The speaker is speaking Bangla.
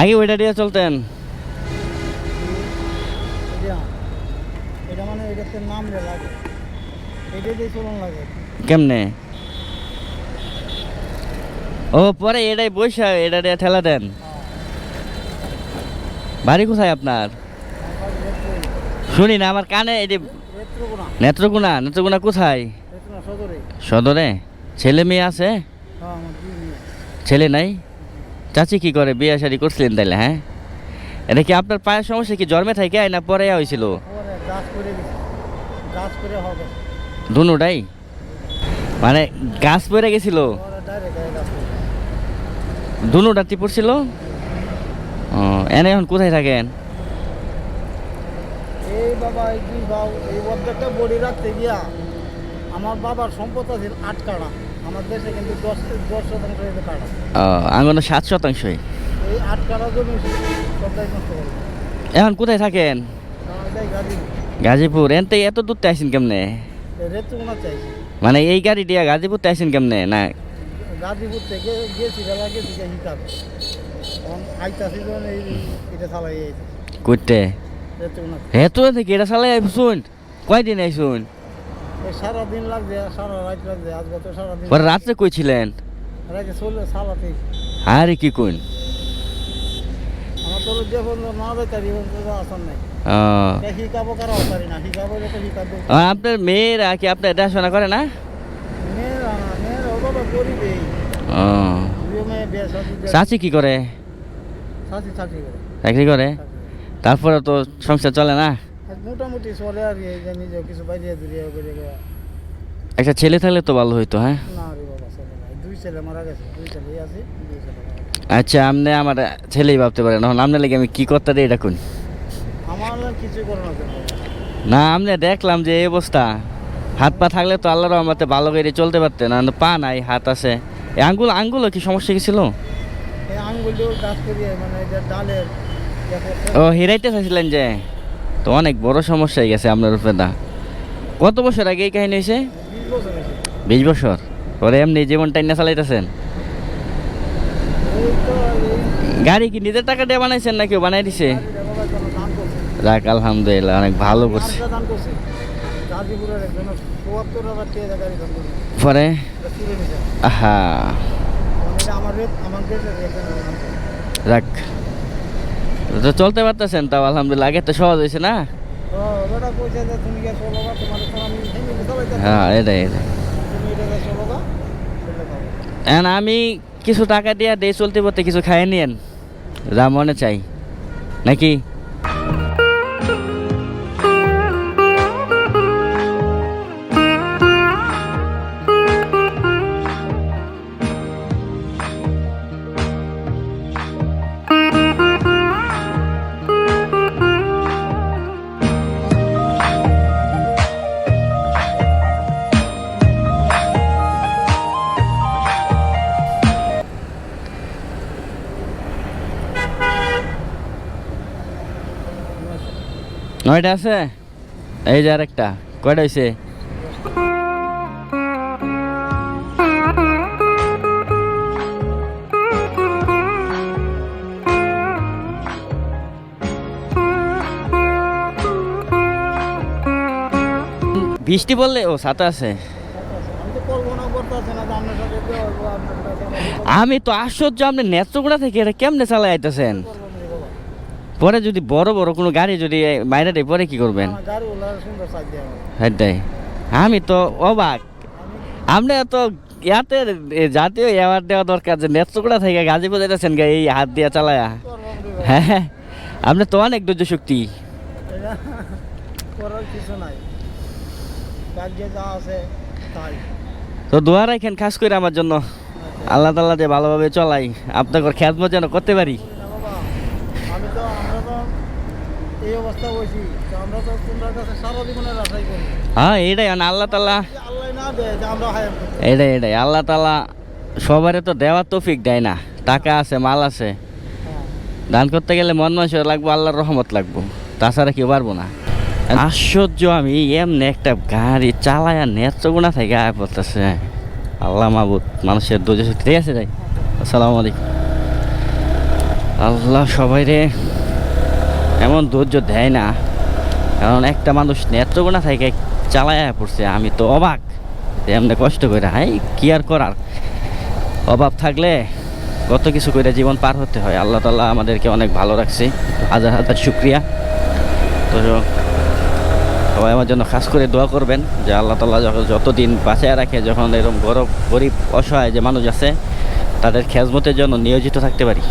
আগে ওইটা দিয়ে চলতেন। মানে কেমনে? ও পরে এটাই বৈশা এটা দিয়ে ঠেলা দেন। বাড়ি কোথায় আপনার? শুনি না আমার কানে এটি নেত্রকোনা। নেত্রকোনা কোথায়? সদরে। ছেলে মেয়ে আছে? হ্যাঁ ছেলে নাই? চাচি কি করে বিয়ে শাড়ি করছিলেন তাইলে হ্যাঁ? এটা কি আপনার পায়ের সমস্যা কি? জন্মে থাকে না পরে হয়েছিল দুটাই মানে গাছ গেছিল? পরে ডাইরেক্ট গাছ করে দুটা টিপুর ছিল ও এনে এখন কোথায় থাকেন? এই বাবা এই দুই বাউ এই অর্ধেকটা বডি রাখতে গিয়া আমার বাবার সম্পদ আছে আট কাড়া। আমার দেশে কিন্তু দশ দশ শতাংশ হয়েছে কাড়া আঙ্গনে সাত শতাংশই। এই আট কাড়া জমি সবটাই নষ্ট করবে এখন কোথায় থাকেন? গাজীপুর। এনতে এত দূরতে আসেন কেমনে? মানে এই গাড়ি দিয়া গাজীপুরতে আসেন কেমনে? না? গাজীপুর থেকে গেছি বেলা গেছি যে হিসাব আইতাছি এটা চালাই এই করতে হেতু থেকে এটা চালাই আইসুন কয়দিন আইসুন? এই সারাদিন লাগছে সারা রাত লাগছে আজকে তো সারাদিন পরে রাত্রে কইছিলেন রাতে চলে সালাতে আরে কি কোন আমার তো যে পর্যন্ত না বেতারি আসান নাই। ও। তা শিকাবো কারও পারি না শিকাবো যত শিকাবো আর আপনার মেয়েরা কি আপনার দেখাশোনা করে না? চাচি কি করে? চাকরি করে। তারপরে তো সংসার চলে না? মোটামুটি চলে আর কি এই যে কিছু বাইরে দূরে করে একটা ছেলে থাকলে তো ভালো হইতো হ্যাঁ? না রে বাবা চলে না দুই ছেলে মারা গেছে দুই ছেলে আছে দুই ছেলে আচ্ছা আপনি আমার ছেলেই ভাবতে পারেন। এখন আপনার লেগে আমি কি করতে দিই এটা কোন? আমার কিছু না। আপনি দেখলাম যে এই অবস্থা। হাত পা থাকলে তো আল্লাহর রহমতে ভালো করে চলতে পারতেন না পা নাই হাত আছে। এই আঙ্গুল আঙ্গুলও কি সমস্যা কি ছিল মানে ইয়ে ও হিরাইতে চাইছিলেন যে? তো অনেক বড় সমস্যা হয়ে গেছে আপনার উপরে দা কত বছর আগে এই কাহিনী হয়েছে? বিশ বছর। পরে এমনি জীবন টাইনা চালাইতেছেন। গাড়ি কি নিজের টাকা দিয়ে বানাইছেন না কেউ বানাই দিছে? যাক, আলহামদুলিল্লাহ, অনেক ভালো করছে। পরে? করছে। যাক। তো চলতে পারতেছেন তাও আলহামদুলিল্লাহ। আগে তো সহজ হয়েছে না। হ্যাঁ এটাই এটাই। এখন আমি কিছু টাকা দিয়ে দিয়ে চলতে পড়তে কিছু খাইয়ে নিয়েন যা মনে চাই। নাকি? নয়টা আছে? এই যে আরেকটা। কয়টা হয়েছে বৃষ্টি বললে ও, ছাতা আছে। আমি তো সাথে সাথে আশ্চর্য, আপনি নেত্রকোনা থেকে এটা কেমনে চালাই আইতেছেন? করব না রে বাবা। পরে যদি বড় বড় কোনো গাড়ি যদি বাইরে দেয় পরে কি করবেন। সেটাই। আমি তো অবাক। আপনি তো ইয়াতে জাতীয় অ্যাওয়ার্ড দেওয়া দরকার যে নেত্রকোনা থেকে গাজীপুর যেতেছেন গা এই হাত দিয়ে চালায়া। হ্যাঁ আপনি তো অনেক ধৈর্য শক্তি। তো দোয়া রাখেন খাস করে আমার জন্য। আল্লাহ তাল্লাহ যে ভালোভাবে চলাই আপনাকে খ্যাতমত যেন করতে পারি না বাবা আমি তো আমরা তো এই অবস্থা হয়েছি। আমরা তো তোমরা কাছে সারা জীবনের আশাই করি। হ্যাঁ আল্লাহ যে আল্লাহ না দেয় আমরা হায়াম এটাই এটাই আল্লাহ তাল্লাহ সবারে তো দেওয়ার তৌফিক দেয় না। টাকা আছে মাল আছে। হ্যাঁ। দান করতে গেলে মন মানুষের লাগবো আল্লাহর রহমত লাগবো। তাছাড়া কেউ পারব না। আশ্চর্য আমি এমনি একটা গাড়ি চালায়া নেত্রগুনা থেকে আয় পড়তেছে আল্লাহ মাবুদ মানুষের দোষ ঠিক আছে আসসালামু আলাইকুম। আল্লাহ সবাই রে এমন ধৈর্য দেয় না। কারণ একটা মানুষ নেত্রকোনা থেকে চালায়া পড়ছে, আমি তো অবাক। এমনি কষ্ট করে হাই, কি আর করার? অভাব থাকলে কত কিছু করে জীবন পার হতে হয়। আল্লাহ তাল্লাহ আমাদেরকে অনেক ভালো রাখছে। হাজার হাজার শুক্রিয়া। তো সবাই আমার জন্য খাস করে দোয়া করবেন যে আল্লাহ তাল্লাহ যখন যতদিন বাঁচায় রাখে, যখন এরকম গরব, গরিব, অসহায় যে মানুষ আছে, তাদের খেজমতের জন্য নিয়োজিত থাকতে পারি।